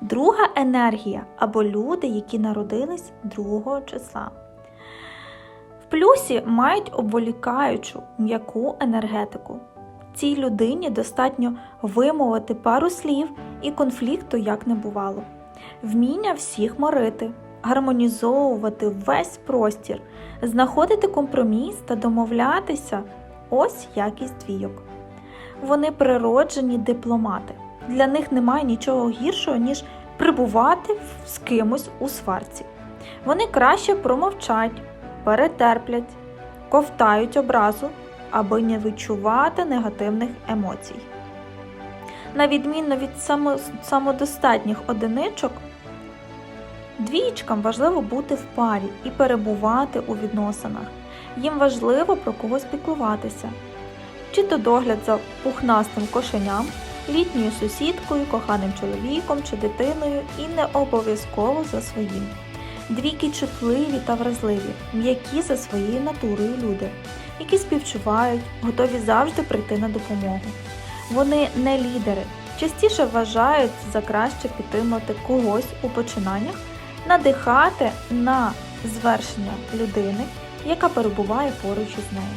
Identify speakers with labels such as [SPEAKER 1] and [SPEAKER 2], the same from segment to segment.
[SPEAKER 1] Друга енергія або люди, які народились 2 числа. В плюсі мають обволікаючу м'яку енергетику. Цій людині достатньо вимовити пару слів і конфлікту як не бувало. Вміння всіх мирити, гармонізовувати весь простір, знаходити компроміс та домовлятися ось якість двійок. Вони природжені дипломати. Для них немає нічого гіршого, ніж прибувати з кимось у сварці. Вони краще промовчать, перетерплять, ковтають образу, аби не відчувати негативних емоцій. На відміну від самодостатніх одиничок, двієчкам важливо бути в парі і перебувати у відносинах. Їм важливо про когось піклуватися, чи то догляд за пухнастим кошеням, літньою сусідкою, коханим чоловіком чи дитиною і не обов'язково за своїм. Двійки чутливі та вразливі, м'які за своєю натурою люди, які співчувають, готові завжди прийти на допомогу. Вони не лідери, частіше вважають за краще підтримати когось у починаннях, надихати на звершення людини, яка перебуває поруч із нею.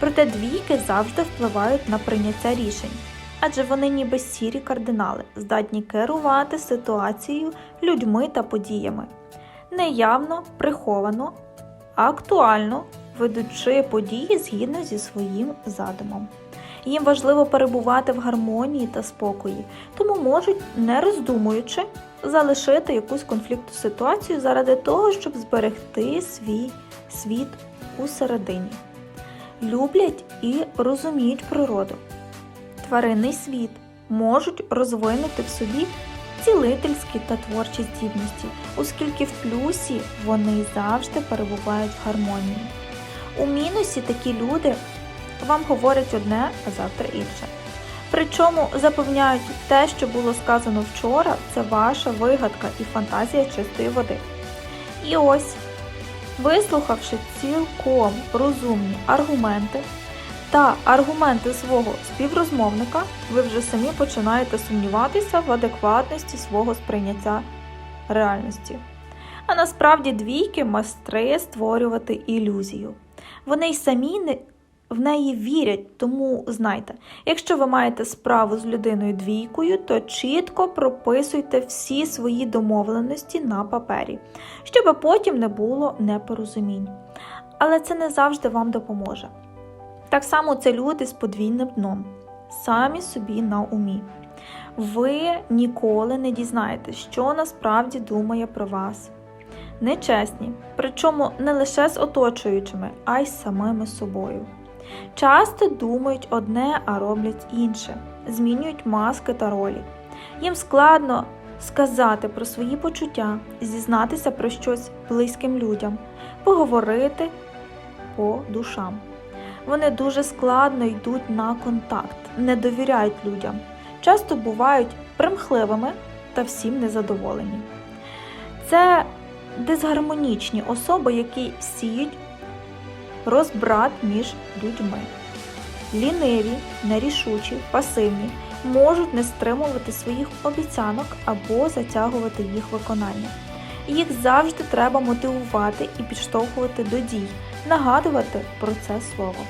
[SPEAKER 1] Проте двійки завжди впливають на прийняття рішень, адже вони ніби сірі кардинали, здатні керувати ситуацією, людьми та подіями, неявно, приховано, актуально ведучи події згідно зі своїм задумом. Їм важливо перебувати в гармонії та спокої, тому можуть, не роздумуючи, залишити якусь конфліктну ситуацію заради того, щоб зберегти свій світ у середині. Люблять і розуміють природу. Тваринний світ можуть розвинути в собі цілительські та творчі здібності, оскільки в плюсі вони завжди перебувають в гармонії. У мінусі такі люди вам говорять одне, а завтра інше. Причому запевняють, те, що було сказано вчора, це ваша вигадка і фантазія чистої води. І ось, вислухавши цілком розумні аргументи та аргументи свого співрозмовника, ви вже самі починаєте сумніватися в адекватності свого сприйняття реальності. А насправді двійки майстри створювати ілюзію. Вони й самі не в неї вірять, тому знайте, якщо ви маєте справу з людиною двійкою, то чітко прописуйте всі свої домовленості на папері, щоб потім не було непорозумінь. Але це не завжди вам допоможе. Так само це люди з подвійним дном, самі собі на умі. Ви ніколи не дізнаєтесь, що насправді думає про вас. Нечесні, причому не лише з оточуючими, а й з самими собою. Часто думають одне, а роблять інше, змінюють маски та ролі. Їм складно сказати про свої почуття, зізнатися про щось близьким людям, поговорити по душам. Вони дуже складно йдуть на контакт, не довіряють людям, часто бувають примхливими та всім незадоволені. Це дисгармонічні особи, які сіють розбрат між людьми. Ліниві, нерішучі, пасивні можуть не стримувати своїх обіцянок або затягувати їх виконання. Їх завжди треба мотивувати і підштовхувати до дій, нагадувати про це слово.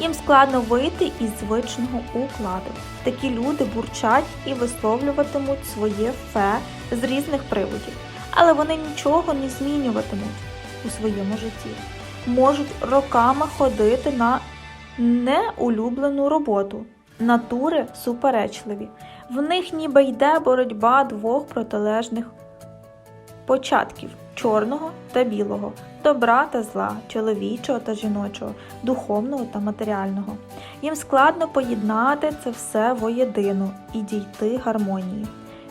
[SPEAKER 1] Їм складно вийти із звичного укладу. Такі люди бурчать і висловлюватимуть своє фе з різних приводів, але вони нічого не змінюватимуть у своєму житті. Можуть роками ходити на неулюблену роботу. Натури суперечливі. В них ніби йде боротьба двох протилежних початків чорного та білого, добра та зла, чоловічого та жіночого, духовного та матеріального. Їм складно поєднати це все воєдино і дійти гармонії.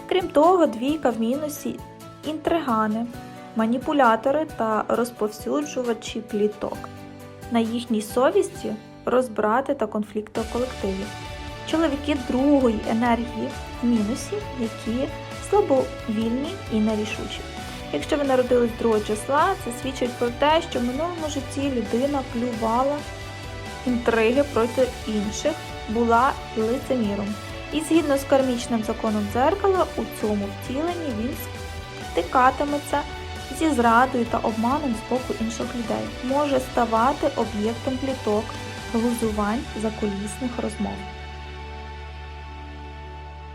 [SPEAKER 1] Крім того, двійка в мінусі інтригани, маніпулятори та розповсюджувачі пліток. На їхній совісті розбрати та конфлікти у колективі. Чоловіки другої енергії в мінусі, які слабовільні і нерішучі. Якщо ви народились 2 числа, це свідчить про те, що в минулому житті людина плювала інтриги проти інших, була лицеміром. І згідно з кармічним законом дзеркала, у цьому втіленні він стикатиметься зі зрадою та обманом з боку інших людей, може ставати об'єктом пліток, глузувань закулісних розмов.